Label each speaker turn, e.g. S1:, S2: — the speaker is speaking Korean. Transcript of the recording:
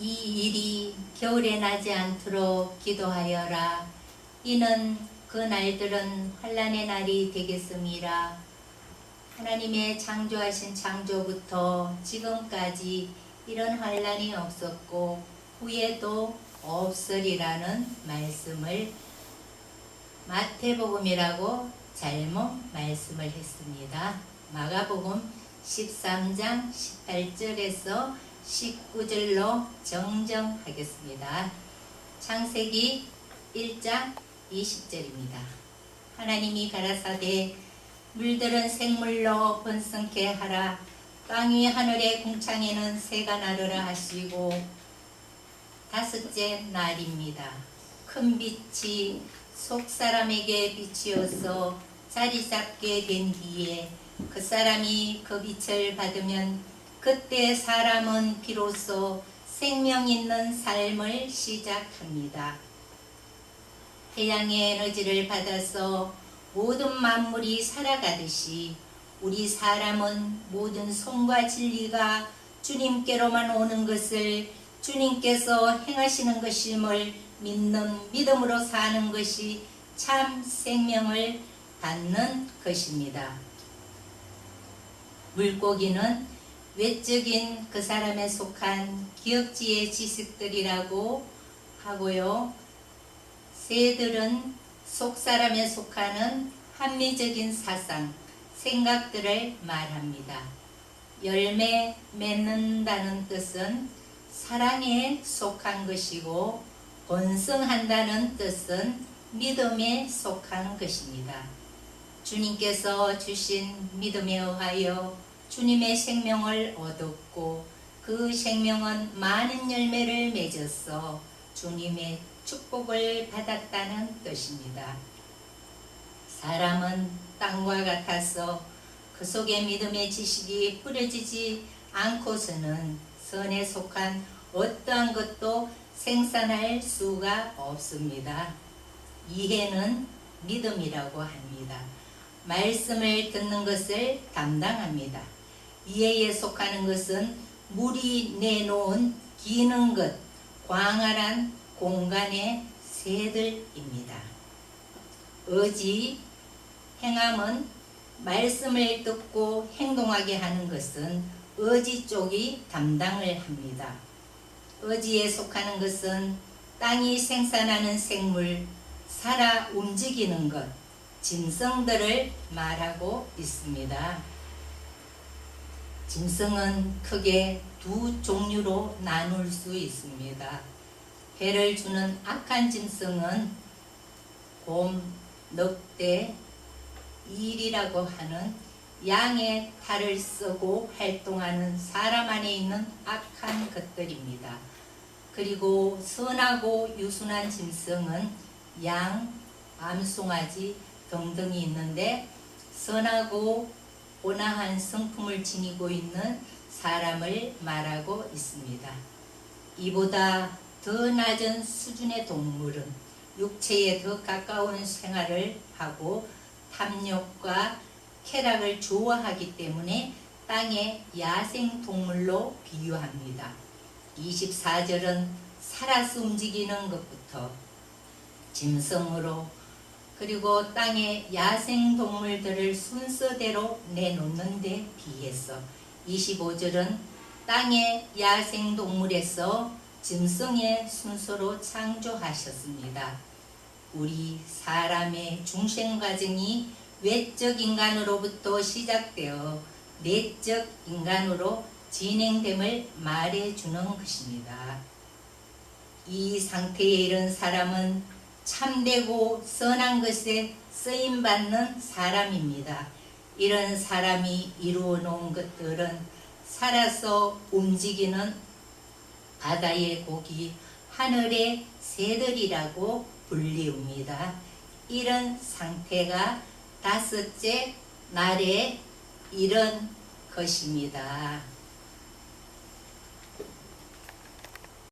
S1: 이 일이 겨울에 나지 않도록 기도하여라. 이는 그 날들은 환란의 날이 되겠음이라. 하나님의 창조하신 창조부터 지금까지 이런 환란이 없었고 후에도 없으리라는 말씀을 마태복음이라고 잘못 말씀을 했습니다. 마가복음 13장 18절에서 19절로 정정하겠습니다. 창세기 1장 20절입니다. 하나님이 가라사대 물들은 생물로 번성케 하라 땅이 하늘의 궁창에는 새가 나르라 하시고 다섯째 날입니다. 큰 빛이 속 사람에게 비치어서 자리 잡게 된 뒤에 그 사람이 그 빛을 받으면 그때 사람은 비로소 생명 있는 삶을 시작합니다. 태양의 에너지를 받아서 모든 만물이 살아가듯이 우리 사람은 모든 손과 진리가 주님께로만 오는 것을 주님께서 행하시는 것임을 믿는 믿음으로 사는 것이 참 생명을 받는 것입니다. 물고기는 외적인 그 사람에 속한 기억지의 지식들이라고 하고요. 새들은 속 사람에 속하는 합리적인 사상, 생각들을 말합니다. 열매 맺는다는 뜻은 사랑에 속한 것이고 번성한다는 뜻은 믿음에 속한 것입니다. 주님께서 주신 믿음에 의하여 주님의 생명을 얻었고 그 생명은 많은 열매를 맺어서 주님의 축복을 받았다는 뜻입니다. 사람은 땅과 같아서 그 속에 믿음의 지식이 뿌려지지 않고서는 선에 속한 어떠한 것도 생산할 수가 없습니다. 이해는 믿음이라고 합니다. 말씀을 듣는 것을 담당합니다. 이해에 속하는 것은 물이 내놓은 기는 것, 광활한 공간의 새들입니다. 의지, 행함은 말씀을 듣고 행동하게 하는 것은 의지 쪽이 담당을 합니다. 의지에 속하는 것은 땅이 생산하는 생물, 살아 움직이는 것, 짐승들을 말하고 있습니다. 짐승은 크게 두 종류로 나눌 수 있습니다. 해를 주는 악한 짐승은 곰, 늑대, 일이라고 하는 양의 탈을 쓰고 활동하는 사람 안에 있는 악한 것들입니다. 그리고 선하고 유순한 짐승은 양, 암송아지 등등이 있는데 선하고 온화한 성품을 지니고 있는 사람을 말하고 있습니다. 이보다 더 낮은 수준의 동물은 육체에 더 가까운 생활을 하고 탐욕과 쾌락을 좋아하기 때문에 땅의 야생 동물로 비유합니다. 24절은 살아서 움직이는 것부터 짐승으로 그리고 땅의 야생 동물들을 순서대로 내놓는 데 비해서 25절은 땅의 야생 동물에서 짐승의 순서로 창조하셨습니다. 우리 사람의 중생 과정이 외적 인간으로부터 시작되어 내적 인간으로 진행됨을 말해주는 것입니다. 이 상태에 이른 사람은 참되고 선한 것에 쓰임받는 사람입니다. 이런 사람이 이루어 놓은 것들은 살아서 움직이는 바다의 고기, 하늘의 새들이라고 불리웁니다. 이런 상태가 다섯째 날에 이런 것입니다.